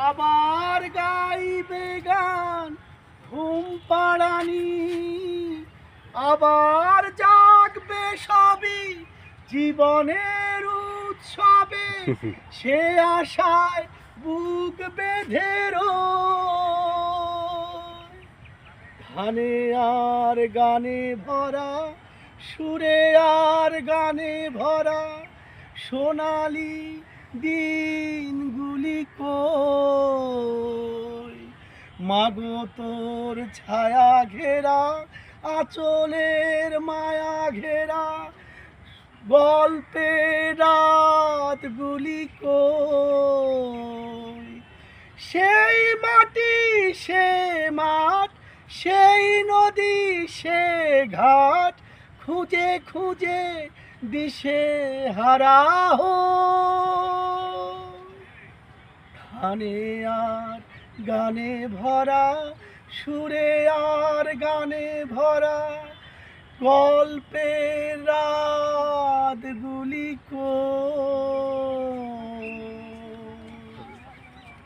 আবার গাইবে গান ঘুম পাড়ানি আবার জাগবে সবই জীবনের উৎসবে সে আশায় বুক বেঁধে রয়। ধানে আর গানে ভরা সুরে আর গানে ভরা সোনালি দিনগুলি কই মাগো তোর ছায়া ঘেরা, আঁচলের মায়া ঘেরা গল্পের রাতগুলি কই সেই মাটি, সে মাঠ, সেই নদী, সে ঘাট, খুঁজে খুঁজে দিশে হারা। ধানে আর গানে ভরা সুরে আর গানে ভরা গল্পের কই